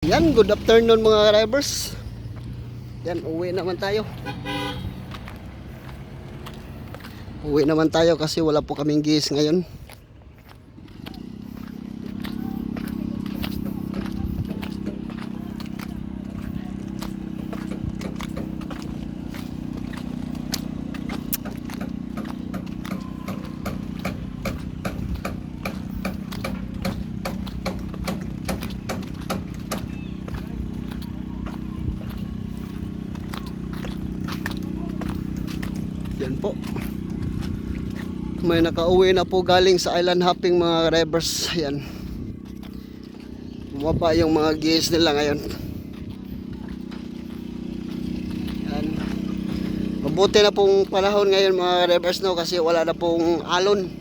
Yan, good afternoon mga drivers. Yan, uwi naman tayo. Uwi naman tayo kasi wala po kaming gis ngayon. Yan po. May nakauwi na po galing sa island hopping mga drivers. Yan. Bumaba yung mga gis nila ngayon. Yan. Mabuti na pong panahon ngayon mga drivers no kasi wala na pong alon.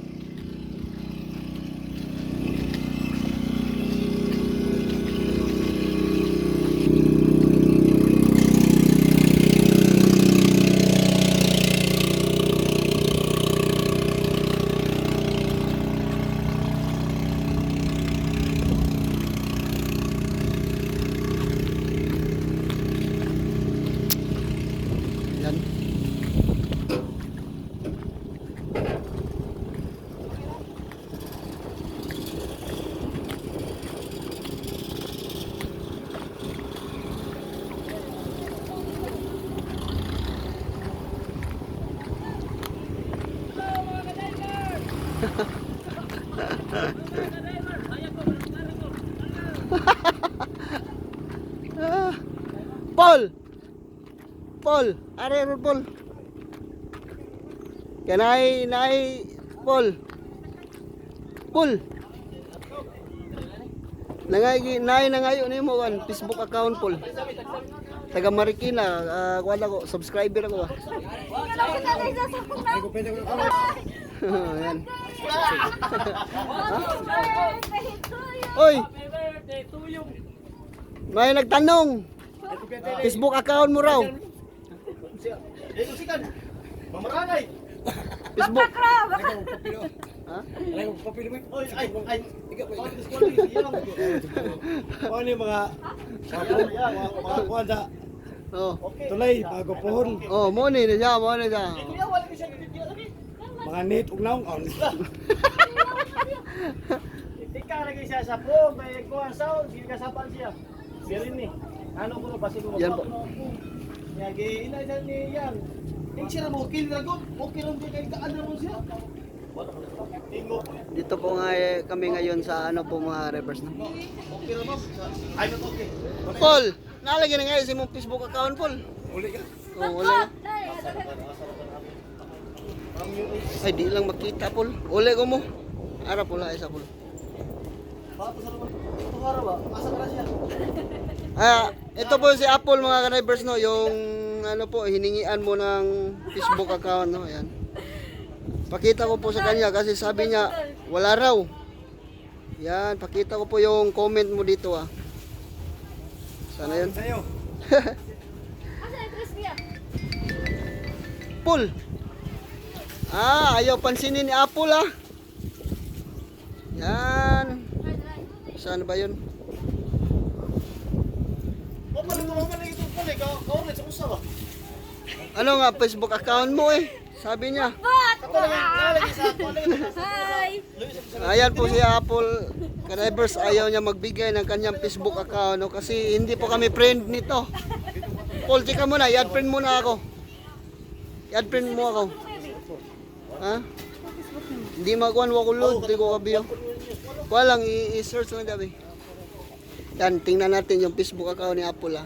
Yan. Paul! Paul, are ron Paul. Kanay nay Paul. Paul. Nangay nay nangayo nimo kan Facebook account Paul. Taga Marikina, uh, wala ko subscriber ako. ah. Oy, may nagtanong. Facebook account mo raw. Facebook. Ha? Ano yung mga sabon, mga mga kuwan sa Oh. tulay, bago pohon, Oh, mo ni na siya, mo ni siya. mga net ug naong on. Tika lagi siya sa po, may kuha sound, sige kasapan siya. Sirin ni. Ano ko basi ko. Yan po. Yagi ina siya ni yan. Ing siya mo kill na gud. Okay lang din kay kaan na mo siya. Dito po nga eh, kami ngayon sa ano po mga reverse na. Okay ra ba? Ay not okay. Paul, nalagyan na ngayon sa imong Facebook account, Paul. Uli ka. Oh, wala. Ay, di lang makita, Paul. Uli ko mo. Ara pula isa, Paul. Ba Ah, ito po si Apple mga ka-drivers no, yung ano po hiningian mo ng Facebook account no, ayan. Pakita ko po sa kanya kasi sabi niya wala raw. Yan, pakita ko po yung comment mo dito ah. Sana yun. Sa'yo. Paul. Ah, ayaw pansinin ni Apple ah. Yan. Saan ba yun? O man mo man ito po ni ka. Kaon sa usa ba? Ano nga Facebook account mo eh? Sabi niya. Hi! Ayan po si Apple Drivers ayaw niya magbigay ng kanyang Facebook account no? kasi hindi po kami friend nito. Paul, chika mo na, i-add friend muna ako. I-add friend mo ako. Ha? Hindi magkuhan ko load, hindi ko kabiyo. Kuha lang, i-search lang dabi. Yan, tingnan natin yung Facebook account ni Apple ha.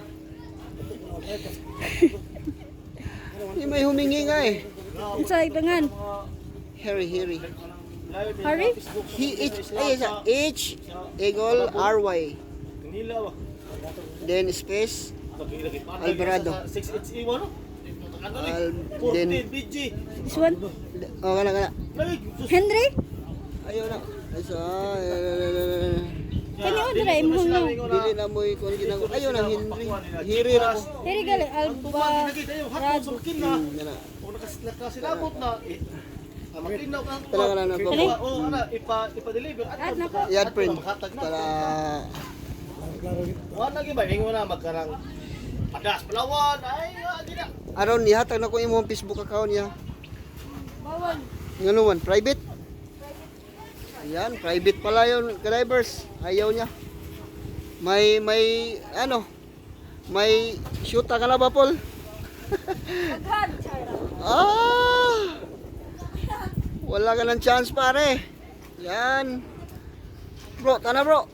Hindi may humingi nga eh. Ang sa ibangan. Harry, Harry. Harry? He, H, ay, isa, H, equal, R-Y. Then space, Alvarado. 6HE mo no? Ni? Al, 14 then, BG. This one? oh, kana, kana. Henry? Ayaw na. Ay, sa, eh, Kani o dira imo no. dili na mo ikon ginagawa. Ayaw na, Henry. Hiri na ko. Henry gali Alba. Rado. na. Hmm. Kung nakas nakasilabot na. Talaga na, nagpo- Oo, ana, ipa ipa-deliver. At nako. Makatag na. para. Wala lagi ba? Ingo na magkarang padas, palawan, ay, ah, di na. Aron nihatag na ko imong Facebook account niya. Bawal. Ngano man, private? Ayan, private pala yun, drivers. Ayaw niya. May, may, ano, may shoot ka na ba, Paul? Ah! Wala ka ng chance, pare. Yan. Bro, tana bro.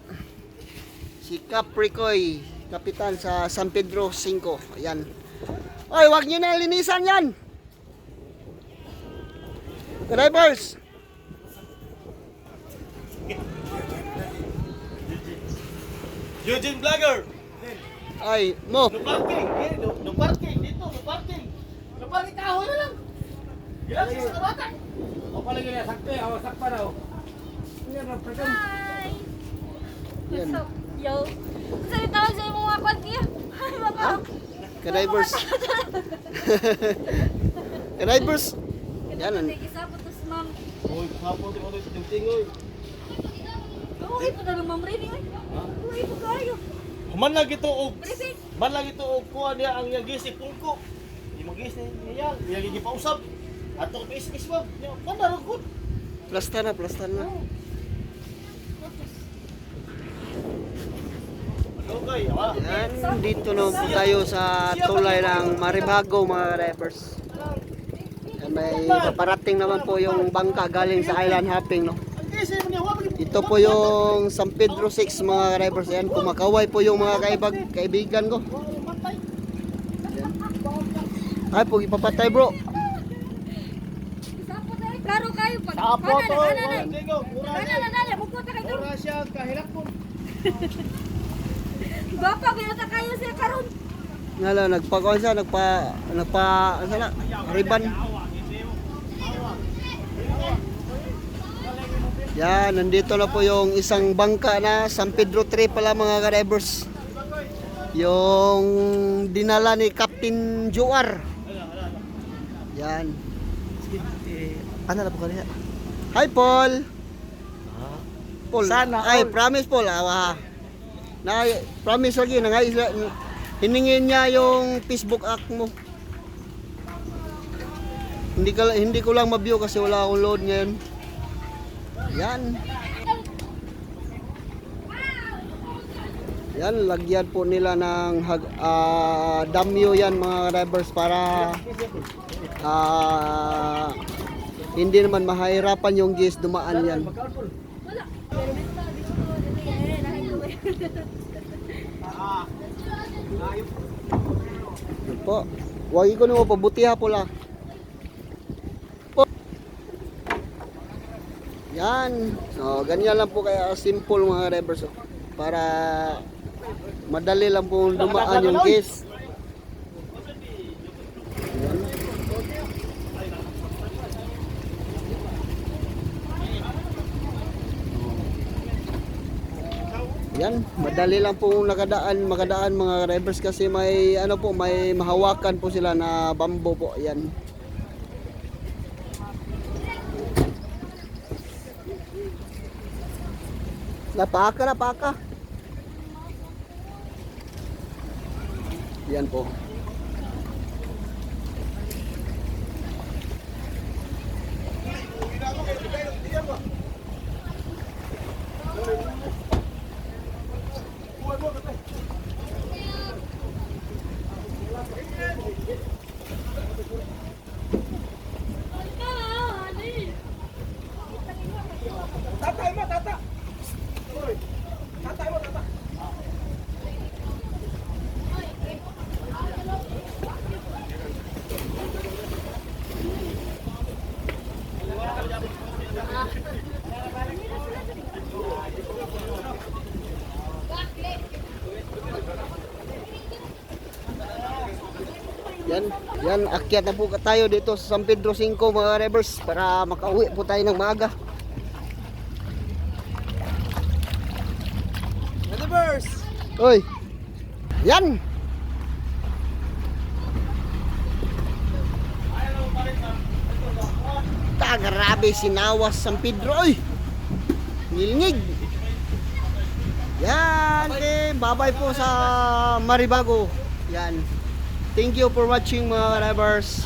Si Capricoy, kapitan sa San Pedro 5. Ayan. Oy, wag niyo na linisan yan. Drivers, Eugene Vlogger! ay, mo. No parking! Eh, no, no parking! Dito, no parking! No parking kahoy na lang! Yan, sa kabata! O pala gina sakto, aw sakpa daw. Nya ra present. Hi. What's up, yo? Kasi tawag sa imong mga kwalkiya. Ay, mga. Drivers. Drivers. Yan, an- Isabot tas ma'am. Uy, hapon di mo ito tingting-ting, Okay po na lang ma'am Rini. ay. Okay po kayo. Man lagi to og man lagi to og kuha niya ang yang gis ipulko. Di magis ni niya, niya gigi pausab. Ato is is ba? Niya pana ra gud. Plasta na, plasta na. Okay, ah. Yan, dito na po tayo sa tulay ng Maribago mga drivers. May paparating naman po yung bangka galing sa island hopping. No? Ang gis mo niya wa Ito po yung San Pedro 6 mga drivers. Yan, kumakaway po yung mga kaibag, kaibigan ko. Ay, po ipapatay bro. Klaro kayo pag. Apo to. Kanan. Kanan, kanan. Magpunta kayo. Mura siya kahirap po. Bapa, binata kayo siya karon. Ngala, nagpa, siya, nagpa, nagpa, ano na, riban. Yan, nandito na po yung isang bangka na San Pedro 3 pala mga drivers. Yung dinala ni Captain Juar. Yan. Ano na po kanina? Hi Paul. Paul. Sana Ay, all. promise Paul. Ah, na promise lagi na nga hiningin niya yung Facebook act mo. Hindi ka hindi ko lang ma-view kasi wala akong load ngayon. Yan. Yan, lagyan po nila ng ah, damyo yan mga drivers para ah, hindi naman mahirapan yung gis dumaan yan. Yan po. Wagi ko nung pabutiha po lang. Yan. So, ganyan lang po kaya simple mga drivers. oh. Para madali lang po dumaan yung gis. Yan. Madali lang po nakadaan, makadaan mga drivers kasi may ano po, may mahawakan po sila na bambo po. Yan. Napaka, napaka. Yan po. Yan, yan, akyat na po tayo dito sa San Pedro 5 mga drivers para makauwi po tayo ng maaga. Universe. Oy. Yan. Ta grabe sinawas San Pedro oy. Ngilngig. Yan, team. Bye-bye po sa Maribago. Yan. Thank you for watching mga drivers.